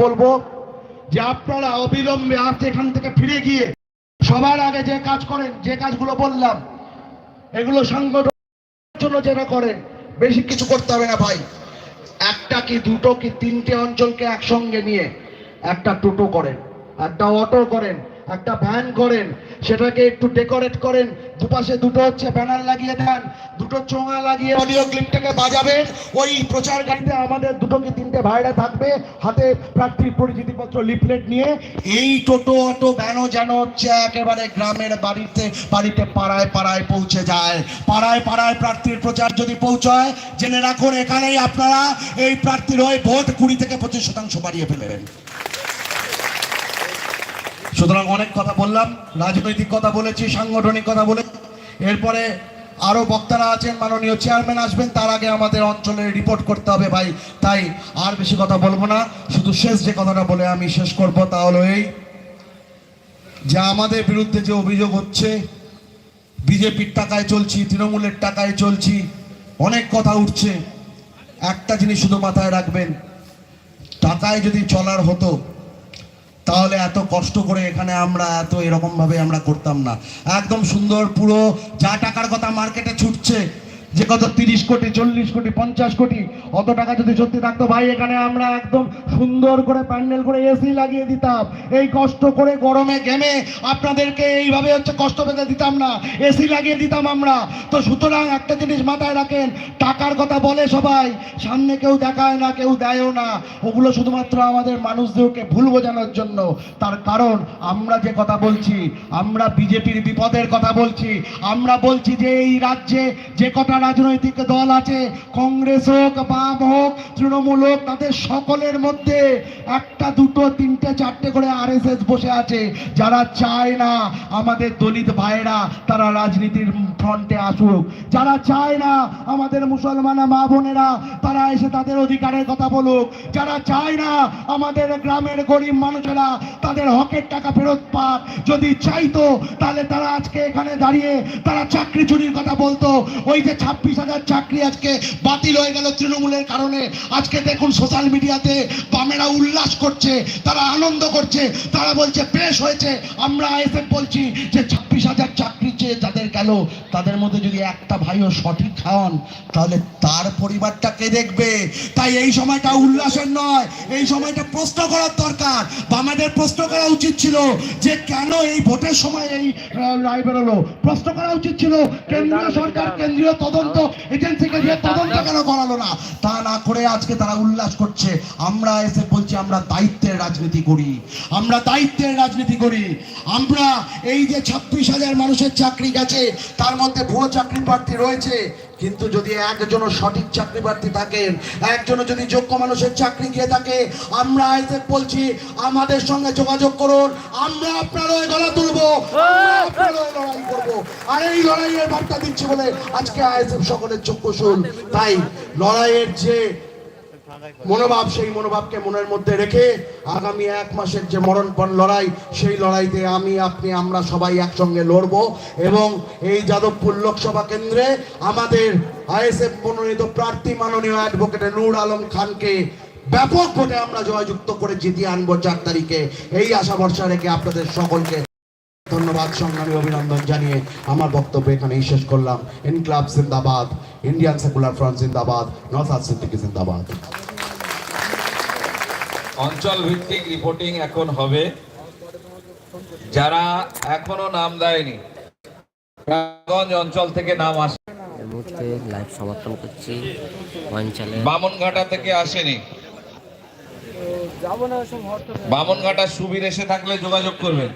বলব যে আপনারা অবিলম্বে আজ এখান থেকে ফিরে গিয়ে সবার আগে যে কাজ করেন, যে কাজগুলো বললাম, এগুলো সংগঠনের জন্য যেটা করেন, বেশি কিছু করতে হবে না ভাই। একটা কি, দুটো কি, তিনটে অঞ্চলকে একসঙ্গে নিয়ে একটা টোটো করেন, একটা অটো করেন একটা ভ্যান করেন, সেটাকে একটু ডেকোরেট করেন, দুপাশে দুটো হচ্ছে ব্যানার লাগিয়ে দেন, দুটো চোঙা লাগিয়ে অডিও ক্লিপটাকে বাজাবেন, ওই প্রচার গাড়িতে আমাদের দুটো কি তিনটে ভাইরা থাকবে, হাতে প্রার্থীর পরিচিতিপত্র লিফলেট নিয়ে। এই টোটো অটো ভ্যানও যেন হচ্ছে একেবারে গ্রামের বাড়িতে বাড়িতে পাড়ায় পাড়ায় পৌঁছে যায়। পাড়ায় পাড়ায় প্রার্থীর প্রচার যদি পৌঁছায়, জেনে রাখুন এখানেই আপনারা এই প্রার্থীর হয়ে ভোট কুড়ি থেকে পঁচিশ শতাংশ বাড়িয়ে ফেলবেন। সুতরাং অনেক কথা বললাম, রাজনৈতিক কথা বলেছি, সাংগঠনিক কথা বলে এরপরে আরও বক্তারা আছেন, মাননীয় চেয়ারম্যান আসবেন, তার আগে আমাদের অঞ্চলে রিপোর্ট করতে হবে ভাই, তাই আর বেশি কথা বলব না। শুধু শেষ যে কথাটা বলে আমি শেষ করব, তা হলো এই যে আমাদের বিরুদ্ধে যে অভিযোগ হচ্ছে, বিজেপির টাকায় চলছি, তৃণমূলের টাকায় চলছি, অনেক কথা উঠছে। একটা জিনিস শুধু মাথায় রাখবেন, টাকায় যদি চলার হতো তাহলে এত কষ্ট করে এখানে আমরা এত এরকমভাবে আমরা করতাম না। একদম সুন্দর পুরো যা টাকার কথা মার্কেটে ছুটছে যে কত তিরিশ কোটি, চল্লিশ কোটি, পঞ্চাশ কোটি, অত টাকা যদি সত্যি থাকতো, ভাই, এখানে আমরা একদম সুন্দর করে প্যান্ডেল করে এসি লাগিয়ে দিতাম। এই কষ্ট করে গরমে গেমে আপনাদেরকে এইভাবে হচ্ছে কষ্ট পেতে দিতাম না। এসি লাগিয়ে দিতাম আমরা। তো সুতরাং একটা জিনিস মাথায় রাখেন, টাকার কথা বলে সবাই, সামনে কেউ দেখায় না, কেউ দেয়ও না। ওগুলো শুধুমাত্র আমাদের মানুষদেরকে ভুল বোঝানোর জন্য। তার কারণ আমরা যে কথা বলছি, আমরা বিজেপির বিপদের কথা বলছি, আমরা বলছি যে এই রাজ্যে যে কটা রাজনৈতিক দল আছে, কংগ্রেস হোক, বাম হোক, তৃণমূল হোক, তাদের সকলের মধ্যে একটা, দুটো, তিনটে, চারটে করে আরএসএস বসে আছে। যারা চায় না আমাদের দলিত ভাইরা তারা রাজনীতির ফ্রন্টে আসুক। যারা চায় না আমাদের মুসলমান মা বোনেরা, তারা এসে তাদের অধিকারের কথা বলুক। যারা চায় না আমাদের গ্রামের গরিব মানুষেরা তাদের হকের টাকা ফেরত পাক, যদি চাইতো, তাহলে তারা আজকে এখানে দাঁড়িয়ে তারা চাকরি চুরির কথা বলতো। ওই যে ছাব্বিশ হাজার চাকরি আজকে বাতিল হয়ে গেল তৃণমূলের কারণে। আজকে দেখুন সোশ্যাল মিডিয়াতে বামেরা উল্লাস করছে, তারা আনন্দ করছে, তারা বলছে বেশ হয়েছে। আমরা এসে বলছি যে চেয়ে যাদের গেল তাদের মধ্যে যদি একটা ভাইও সঠিক খাওয়ান তাহলে তার পরিবারটা কে দেখবে। তাই এই সময়টা উল্লাসের নয় এই সময়টা প্রশ্ন করার দরকার। বা আমাদের প্রশ্ন করা উচিত ছিল যে কেন এই ভোটের সময় এই রায় বেরোলো। প্রশ্ন করা উচিত ছিল কেন্দ্রীয় সরকার কেন্দ্রীয় তদন্ত এজেন্সিকে দিয়ে তদন্ত কেন করালো না তা না করে আজকে তারা উল্লাস করছে। আমরা এসে বলছি, আমরা দায়িত্বের রাজনীতি করি। আমরা দায়িত্বের রাজনীতি করি। আমরা এই যে ছাব্বিশ হাজার মানুষের চাকরি গেছে, তার মধ্যে ভুয়ো চাকরি প্রার্থী রয়েছে। কিন্তু যদি একজনও সঠিক চাকরি প্রার্থী থাকেন একজনও যদি যোগ্য মানুষের চাকরি গিয়ে থাকে, আমরা আইসেফ বলছি, আমাদের সঙ্গে যোগাযোগ করুন, আমরা আপনার ওই গলা তুলবো লড়াই করব। আর এই লড়াইয়ের বার্তা দিচ্ছি বলে আজকে আইসেফ সকলের চক্ষু শুন। তাই লড়াইয়ের যে মনোভাব, সেই মনোভাবকে মনের মধ্যে রেখে আগামী এক মাসের যে মরণপণ লড়াই, সেই লড়াইতে আমি, আপনি, আমরা সবাই একসঙ্গে লড়ব এবং এই যাদবপুর লোকসভা কেন্দ্রে আমাদের আইএসএফ মনোনীত প্রার্থী মাননীয় অ্যাডভোকেট নূর আলম খানকে ব্যাপক ভোটে আমরা জয়যুক্ত করে জিতিয়ে আনব চার তারিখে। এই আশা ভরসা রেখে আপনাদের সকলকে ধন্যবাদ সংগ্রামী অভিনন্দন জানিয়ে আমার বক্তব্য এখানেই শেষ করলাম। ইনক্লাব জিন্দাবাদ ইন্ডিয়ান সেকুলার ফ্রন্ট জিন্দাবাদ নর্থ আর্থ সিদ্দিকি জিন্দাবাদ অঞ্চল ভিত্তিক রিপোর্টিং এখন হবে। যারা এখনও নাম দেয়নি অঞ্চল থেকে নাম আসে। মুহূর্তে লাইভ সমর্থন করছি। অঞ্চলে বামনঘাটা থেকে আসেনি। বামনঘাটা সুবীর এসে থাকলে যোগাযোগ করবেন।